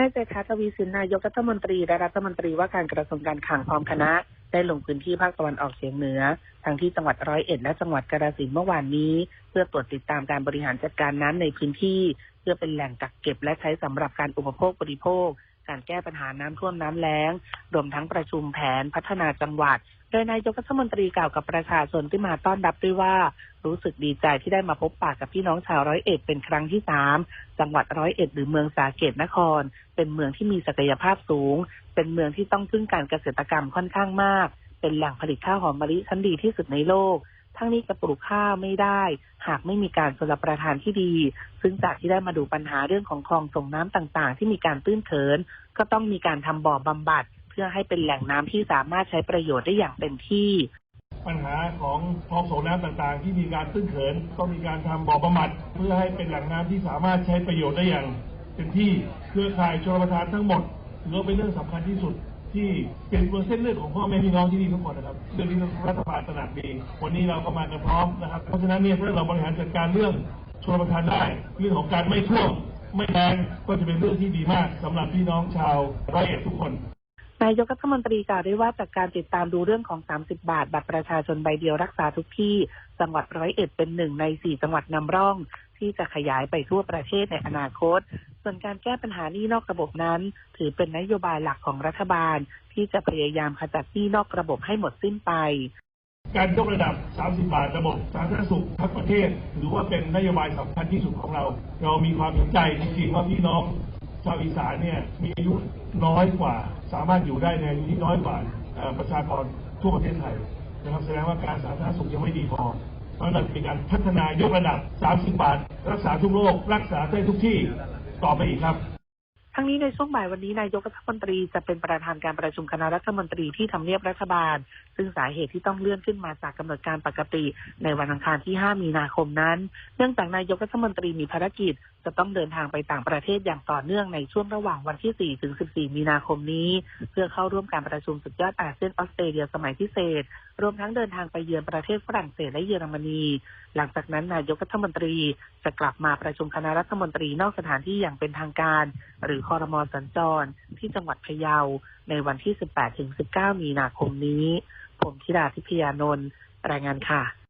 นายเศรษฐาทวีสินนายกรัฐมนตรีและรัฐมนตรีว่าการกระทรวงการคลังพร้อมคณะ ได้ลงพื้นที่ภาคตะวันออกเฉียงเหนือ ทั้งที่จังหวัดร้อยเอ็ดและจังหวัดกาฬสินธุ์เมื่อวานนี้ เพื่อตรวจติดตามการบริหารจัดการน้ำในพื้นที่ เพื่อเป็นแหล่งกักเก็บและใช้สำหรับการอุปโภคบริโภค การแก้ปัญหาน้ำท่วมน้ำแล้ง รวมทั้งประชุมแผนพัฒนาจังหวัด โดยนายกรัฐมนตรีกล่าวกับประชาชนที่มาต้อนรับด้วยว่า รู้สึกดีใจที่ได้มาพบปะกับพี่น้องชาวร้อยเอ็ดเป็นครั้งที่สามจังหวัดร้อยเอ็ดหรือเมืองสาเกตนคร เป็นเมืองที่มีศักยภาพสูง เป็นเมืองที่ต้องพึ่งการเกษตรกรรมค่อนข้างมาก เป็นแหล่งผลิตข้าวหอมมะลิชั้นดีที่สุดในโลกทั้งนี้จะปลูกข้าวไม่ได้ หากไม่มีการชลประทานที่ดี ซึ่งจากที่ได้มาดูปัญหาเรื่องของคลองส่งน้ำต่างๆ ที่มีการตื้นเขิน ก็ต้องมีการทำบ่อบำบัด เพื่อให้เป็นแหล่งน้ำที่สามารถใช้ประโยชน์ได้อย่างเต็มที่ปัญหาของคลองส่งน้ำต่างๆ ที่มีการตื้นเขินต้องมีการทำบ่อบำบัด เพื่อให้เป็นแหล่งน้ำที่สามารถใช้ประโยชน์ได้อย่างเต็มที่เครือข่ายชลประทานทั้งหมดถือว่าเป็นเรื่องสำคัญที่สุด ที่เป็นเส้นเลือดของพ่อแม่พี่น้องที่นี่ทุกคนนะครับเรื่องนี้รัฐบาลตระหนักดีวันนี้เราก็มากันพร้อมนะครับเพราะฉะนั้นเนี่ยถ้าเราบริหารจัดการเรื่องชลประทานได้ เรื่องของการไม่ท่วมไม่แรงก็จะเป็นเรื่องที่ดีมากสำหรับพี่น้องชาวร้อยเอ็ดทุกคน นายกรัฐมนตรีกล่าวด้วยว่าจากการติดตามดูเรื่องของ 30 บาท บัตรประชาชนใบเดียวรักษาทุกที่ จังหวัดร้อยเอ็ดเป็นหนึ่งในสี่จังหวัดนำร่อง ที่จะขยายไปทั่วประเทศในอนาคต ส่วนการแก้ปัญหานี้นอกระบบนั้น ถือเป็นนโยบายหลักของรัฐบาล ที่จะพยายามขจัดหนี้นอกระบบให้หมดสิ้นไปการยกระดับ 30 บาทระบบสาธารณสุขทั้งประเทศถือว่าเป็นนโยบายสำคัญที่สุดของเรา เรามีความเห็นใจจริงๆว่าพี่น้อง ชาวอีสานเนี่ยมีอายุน้อยกว่า สามารถอยู่ได้ในอายุที่น้อยกว่าประชากรทั่วประเทศไทยนะครับแสดงว่าการสาธารณสุขยังไม่ดีพอเพราะฉะนั้นเป็นการพัฒนายกระดับ 30 บาท รักษาทุกโรครักษาได้ทุกที่ต่อไปอีกครับทั้งนี้ในช่วงบ่ายวันนี้นายกรัฐมนตรีจะเป็นประธานการประชุมคณะรัฐมนตรีที่ทำเนียบรัฐบาล ซึ่งสาเหตุที่ต้องเลื่อนขึ้นมาจากกำหนดการปกติ ในวันอังคารที่ 5 มีนาคมนั้น เนื่องจากนายกรัฐมนตรีมีภารกิจ จะต้องเดินทางไปต่างประเทศอย่างต่อเนื่องในช่วงระหว่างวันที่ 4 ถึง 14 มีนาคมนี้ เพื่อเข้าร่วมการประชุมสุดยอดอาเซียนออสเตรเลียสมัยพิเศษ รวมทั้งเดินทางไปเยือนประเทศฝรั่งเศสและเยอรมนี หลังจากนั้นนายกรัฐมนตรีจะกลับมาประชุมคณะรัฐมนตรีนอกสถานที่อย่างเป็นทางการ หรือคอรมอสัญจร ที่จังหวัดพะเยา ในวันที่ 18 ถึง 19 มีนาคมนี้ ผมธิดาทิพยานนท์รายงานค่ะ